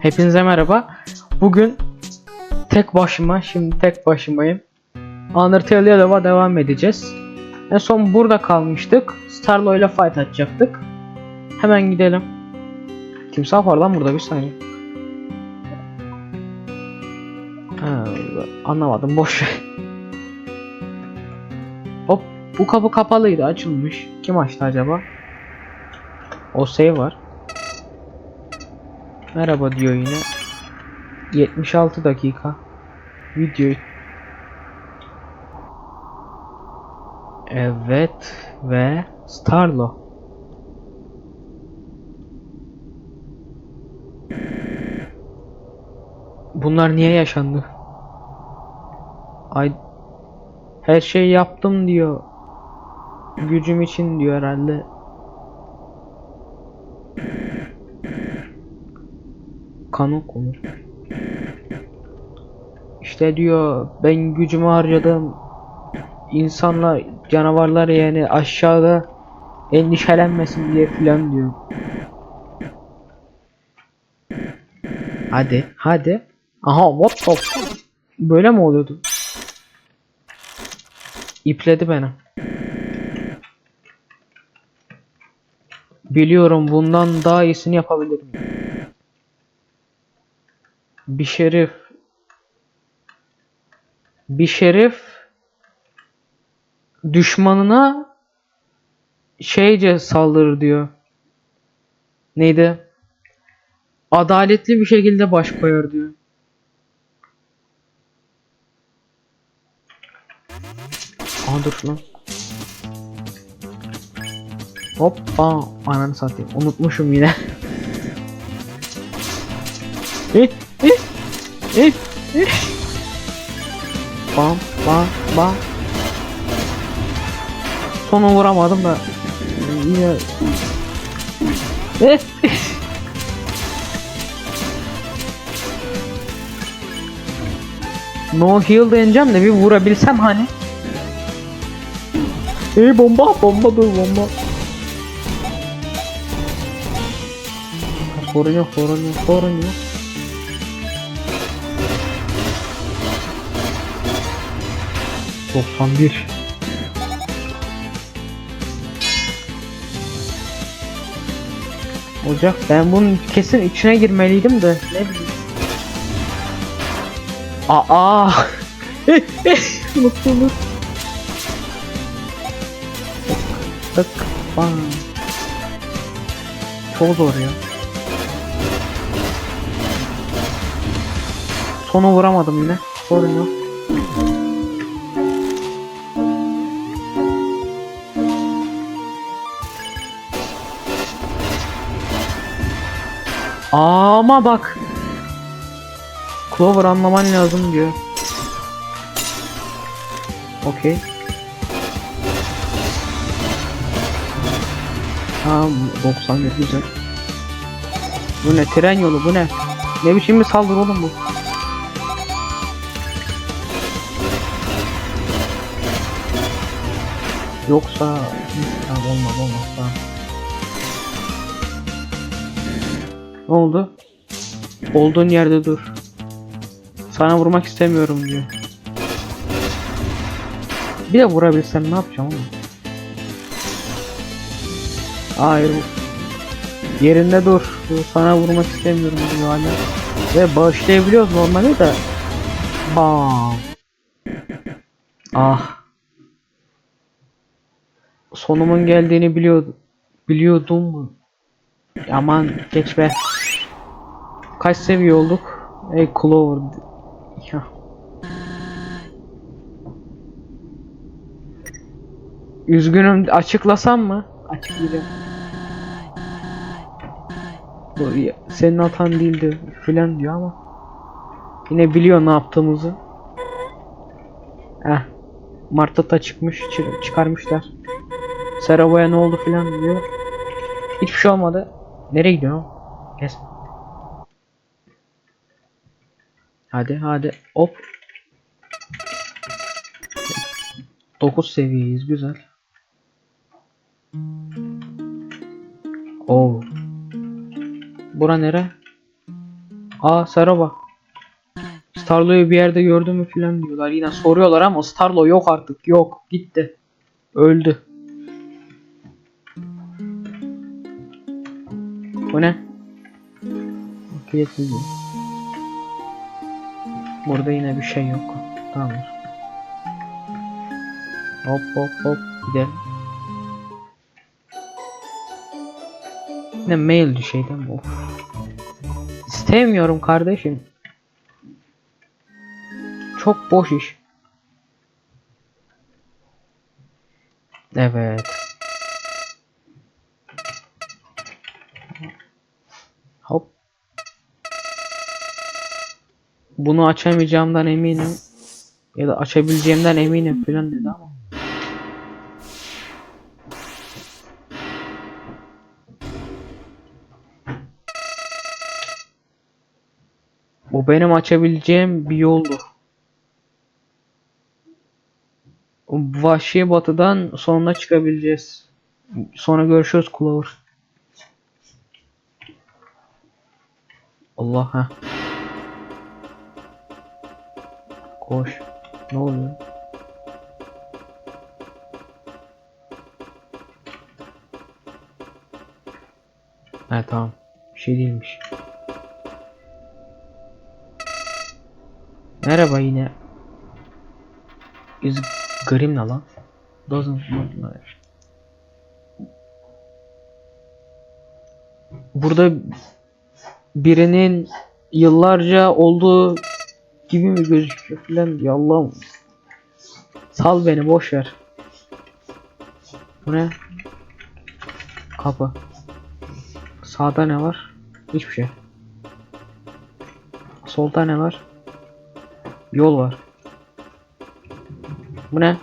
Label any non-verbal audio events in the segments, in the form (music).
Hepinize merhaba. Bugün tek başıma, şimdi tek başımayım. Undertale Yellow'a devam edeceğiz. En son burada kalmıştık. Starlo ile fight atacaktık. Hemen gidelim. Timsah var lan burada bir saniye. Ha, anlamadım boş ver. Hop bu kapı kapalıydı açılmış. Kim açtı acaba? O save var. Merhaba diyor yine. 76 dakika. Video. Evet ve Starlo. Bunlar niye yaşandı? Ay her şeyi yaptım diyor. Gücüm için diyor herhalde. Kanı konur. İşte diyor ben gücümü harcadım. İnsanlar, canavarlar yani aşağıda endişelenmesin diye filan diyor. Hadi, hadi. Aha, what the fuck? Böyle mi oluyordu? İpledi beni. Biliyorum bundan daha iyisini yapabilirim. Bir şerif bir şerif düşmanına şeyce saldırır diyor. Neydi? Adaletli bir şekilde baş koyar diyor. Aa dur lan. Hoppa ananı satayım. Unutmuşum yine. (laughs) Eh, eh. Bam bam bam. Sonu vuramadım da. Yine. No heal deneyeceğim de bir vurabilsem hani. Ey bomba bomba dur bomba. Korunuyor korunuyor korunuyor. 91 Ocak ben bunun kesin içine girmeliydim de ne bileyim. Aa! Mutluluk. Tak bang. Çok zor ya. Sonu vuramadım yine. Sorun yok. Ama bak. Clover anlaman lazım diyor. Okey. Tamam 91 güzel. Bu ne tren yolu bu ne? Ne biçim bir saldırı oğlum bu? Yoksa tamam olmaz olmaz tamam. Ne oldu? Olduğun yerde dur. Sana vurmak istemiyorum diyor. Bir de vurabilsem ne yapacağım oğlum? Hayır. Yerinde dur. Sana vurmak istemiyorum diyor hala. Ve bağışlayabiliyoruz normalde de. Bam. Ah. Sonumun geldiğini biliyordum. Biliyordum? Aman geç be. Kaç seviye olduk? Ey Clover. Ya. Üzgünüm açıklasam mı? Açıklayacağım. Bu senin hatan değildi filan diyor ama yine biliyor ne yaptığımızı. Eh. Mart'ta çıkmış çı- çıkarmışlar. Seravo'ya ne oldu filan diyor. Hiçbir şey olmadı. Nereye gidiyor? o? Hadi hadi hop. 9 seviyeyiz güzel. Oo. Bura nere? Aa Saraba. Starlo'yu bir yerde gördün mü filan diyorlar. Yine soruyorlar ama Starlo yok artık. Yok. Gitti. Öldü. Bu ne? Kilitli. Burada yine bir şey yok. Tamam. Hop hop hop gidelim. Ne mail düşeydi mi? Of. İstemiyorum kardeşim. Çok boş iş. Evet. Bunu açamayacağımdan eminim. Ya da açabileceğimden eminim falan dedi ama. Bu benim açabileceğim bir yoldu. O Vahşi batıdan sonuna çıkabileceğiz. Sonra görüşürüz Clover. Allah ha. Koş. Ne oluyor? Ha tamam. Bir şey değilmiş. Merhaba yine. Is Grim ne lan? Doesn't look. Burada birinin yıllarca olduğu gibi mi gözüküyor filan diyor Allah'ım. Sal beni boş ver. Bu ne? Kapı. Sağda ne var? Hiçbir şey. Solda ne var? Yol var. Bu ne?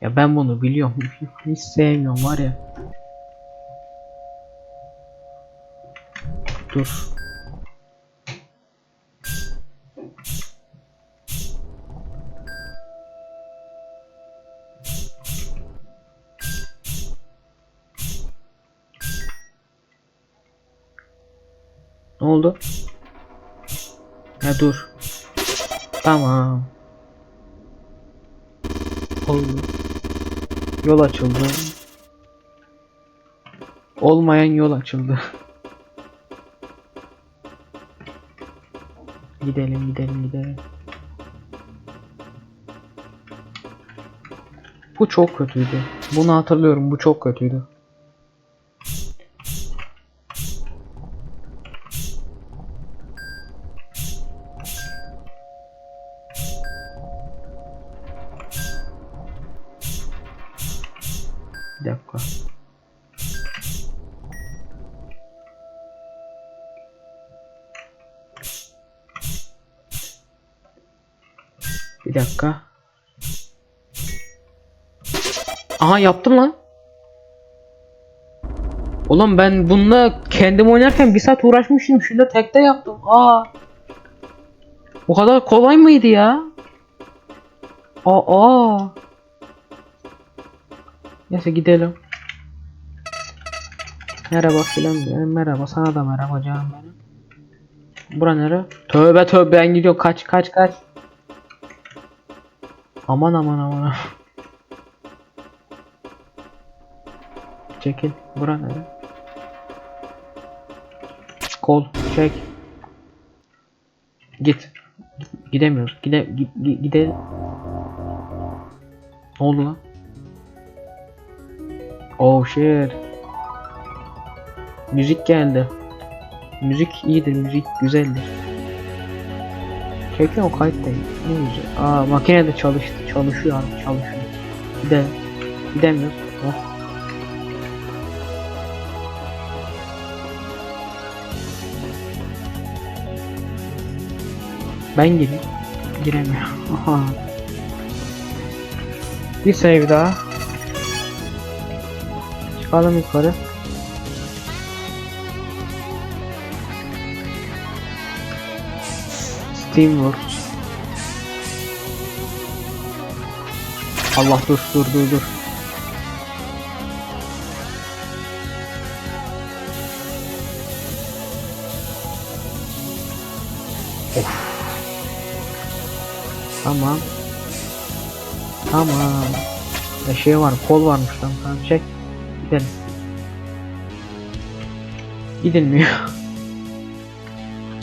Ya ben bunu biliyorum. (laughs) Hiç sevmiyorum var ya. Dur. Ne oldu? Ya dur. Tamam. Oldu. Yol açıldı. Olmayan yol açıldı. (laughs) gidelim gidelim gidelim. Bu çok kötüydü. Bunu hatırlıyorum. Bu çok kötüydü. Bir dakika. Bir dakika. Aha yaptım lan. Oğlum ben bununla kendim oynarken bir saat uğraşmışım. Şunda tekte yaptım. Aa. O kadar kolay mıydı ya? Aa. aa. Neyse gidelim. Merhaba filan. Merhaba sana da merhaba canım benim. Bura nere? Tövbe tövbe ben gidiyorum. Kaç kaç kaç. Aman aman aman. Çekil. Bura nere? Kol. Çek. Git. Gidemiyoruz. Gide gide gide. Ne oldu lan? Oh shit. Müzik geldi. Müzik iyidir, müzik güzeldir. Çekin o kayıt değil. Ne güzel. Aa makine de çalıştı. Çalışıyor abi çalışıyor. Gidelim. Gidemiyoruz. Oh. Ben gireyim. Giremiyorum. (laughs) Bir save daha. Çıkalım yukarı. Steamworks. Allah dur dur dur dur. Of. Tamam. Tamam. Ya şey var, kol varmış lan. Tamam çek. Gidelim. Gidilmiyor.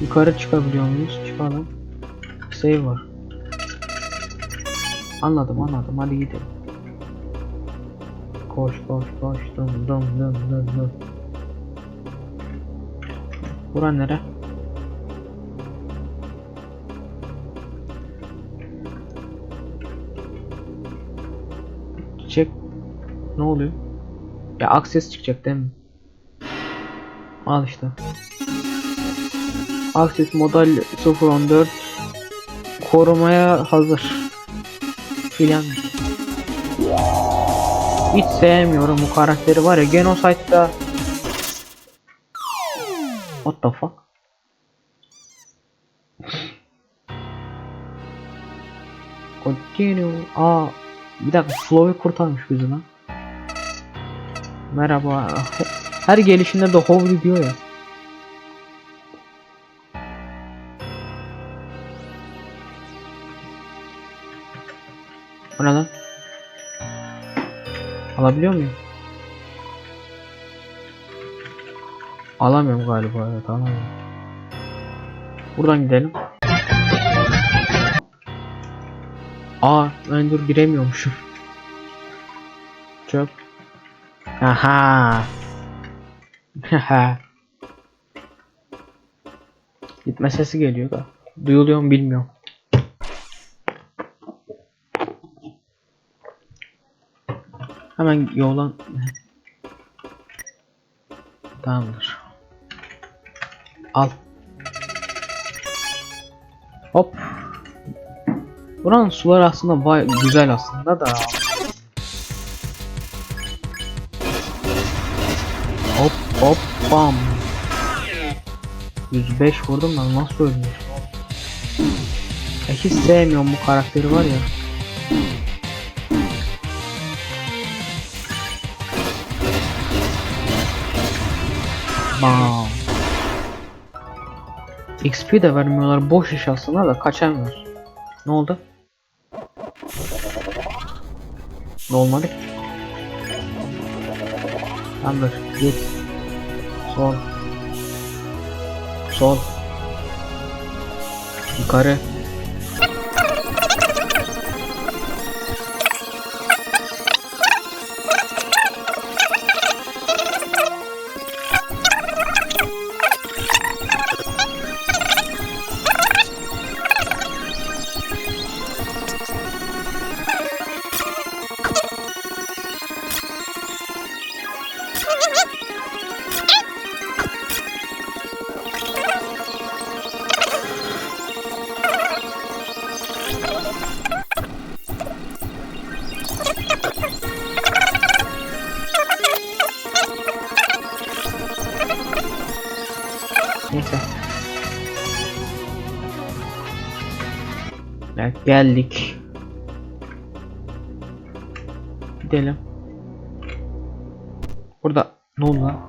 Yukarı çıkabiliyor muyuz? Çıkalım. Save var. Anladım anladım hadi gidelim. Koş koş koş dum dum dum dum dum. Bura nere? Çek. Ne oluyor? Ya akses çıkacak değil mi? Al işte. Akses model 014 korumaya hazır. Filan. Hiç sevmiyorum bu karakteri var ya Genocide'da What the fuck? Continue. Aa, bir dakika Flow'u kurtarmış bizi lan. Merhaba. Her gelişinde de Howl diyor ya. Bu ne lan? Alabiliyor muyum? Alamıyorum galiba evet alamıyorum. Buradan gidelim. Aa ben dur giremiyormuşum. Çöp. Aha. Gitme sesi geliyor da. Duyuluyor mu bilmiyorum. Hemen yoldan Tamamdır. Al. Hop. Buranın suları aslında vay güzel aslında da. Hop bam. 105 vurdum lan nasıl ölmüş? Ya hiç sevmiyorum bu karakteri var ya. Bam. XP de vermiyorlar boş iş aslında da kaçamıyoruz. Ne oldu? Ne olmadı? Tamamdır git. Sol. Sol. Yukarı. Geldik. Gidelim. Burada ne oldu lan?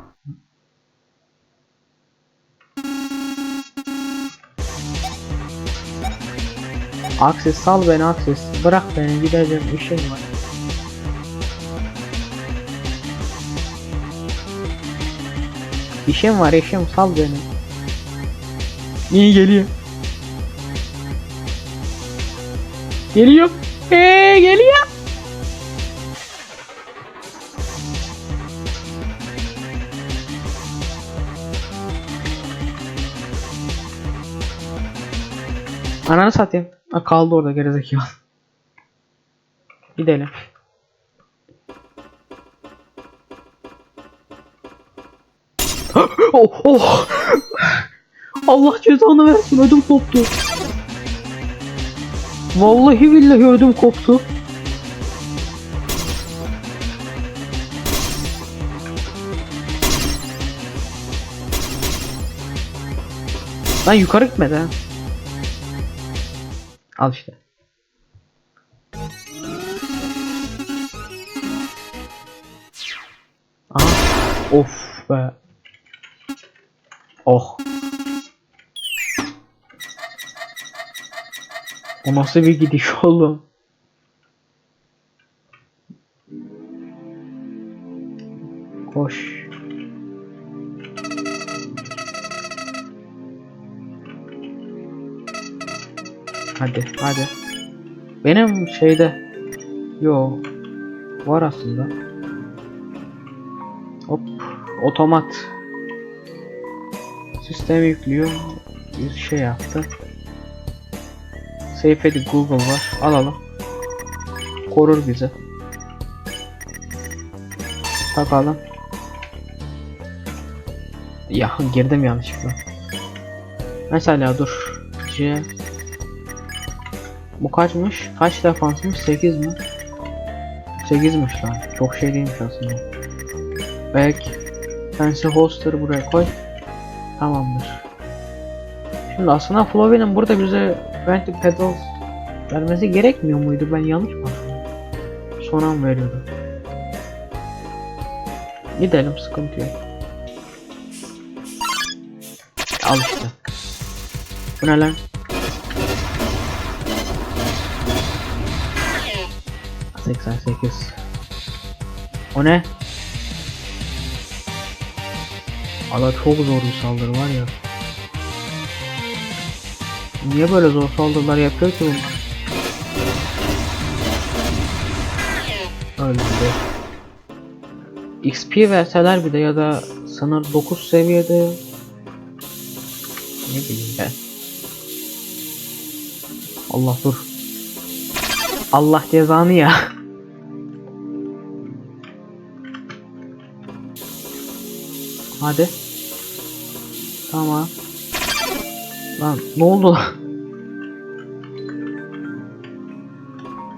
Akses sal beni Akses. Bırak beni gideceğim işim var. İşim var işim sal beni. İyi geliyor. Geliyor. Eee geliyor. Ananı satayım. Ha, kaldı orada gerizekalı. Gidelim. (gasps) oh, oh. Allah cezanı versin ödüm koptu. Vallahi billahi ödüm koptu. Lan yukarı gitmedi ha. Al işte. Aha. Of be. Oh. O nasıl bir gidiş oğlum? Koş. Hadi hadi. Benim şeyde yo var aslında. Hop otomat sistem yüklüyor. Bir şey yaptı. Safe edit Google var. Alalım. Korur bizi. Takalım. Ya girdim yanlışlıkla. Mesela dur. C Bu kaçmış? Kaç defansmış? 8 mi? 8'miş lan. Çok şey değilmiş aslında. Back. Fancy Holster buraya koy. Tamamdır. Şimdi aslında Flowey'nin burada bize Venture Pedals vermesi gerekmiyor muydu? Ben yanlış mı? Son an veriyordu. Gidelim sıkıntı yok. Al işte. Bu ne lan? 88 O ne? Valla çok zor bir saldırı var ya. Niye böyle zor saldırılar yapıyor ki bunlar? De. XP verseler bir de ya da sınır 9 seviyede ne bileyim ben. Allah dur. Allah cezanı ya. Hadi. Tamam. Lan ne oldu?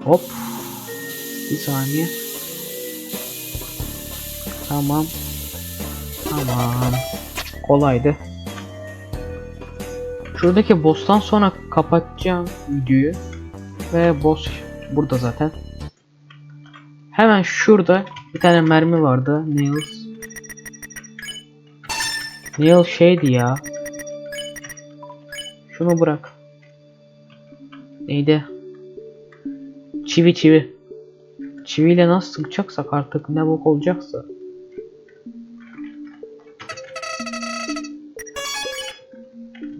Hop. Bir saniye. Tamam. Tamam. Kolaydı. Şuradaki boss'tan sonra kapatacağım videoyu. Ve boss burada zaten. Hemen şurada bir tane mermi vardı. Nails. Nail şeydi ya. Şunu bırak. Neydi? Çivi çivi. Çiviyle nasıl sıkacaksak artık ne bok olacaksa.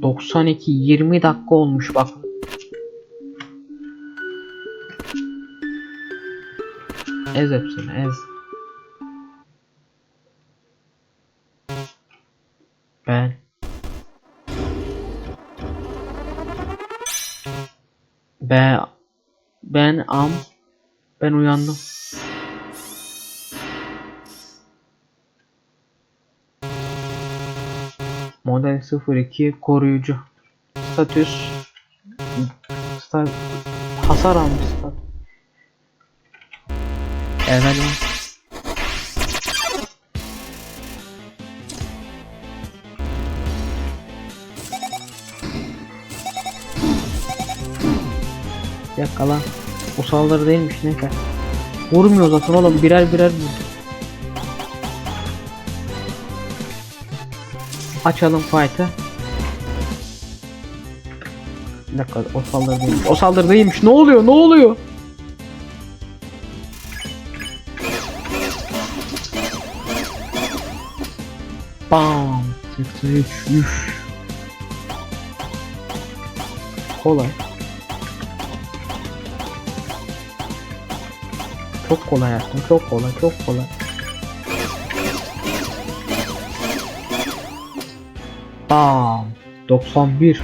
...92 20 dakika olmuş bak. Ez hepsini ez. Am ben uyandım. Model 02 koruyucu. Statüs sta hasar almış stat. Evet. Lan. O saldırı değilmiş ne kadar. Vurmuyor zaten oğlum birer birer vurdu. Açalım fight'ı. Bir dakika o saldırı değilmiş. O saldırı değilmiş. Ne oluyor? Ne oluyor? Bam. 83. Üf. Kolay. Çok kolay yaptım. Çok kolay. Çok kolay. Bam. 91.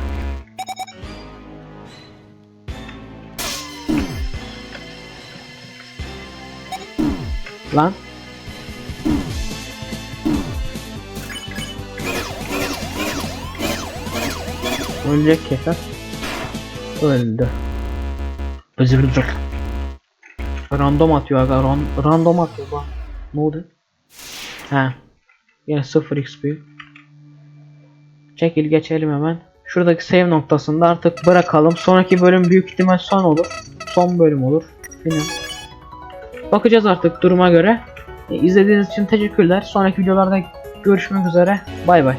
Lan. Ölecek keser. Öldü. Bızırcık. Random atıyor aga. Ran random atıyor bak. Ne oldu? He. Yine 0 XP. Çekil geçelim hemen. Şuradaki save noktasında artık bırakalım. Sonraki bölüm büyük ihtimal son olur. Son bölüm olur. Final. Bakacağız artık duruma göre. E, İzlediğiniz için teşekkürler. Sonraki videolarda görüşmek üzere. Bay bay.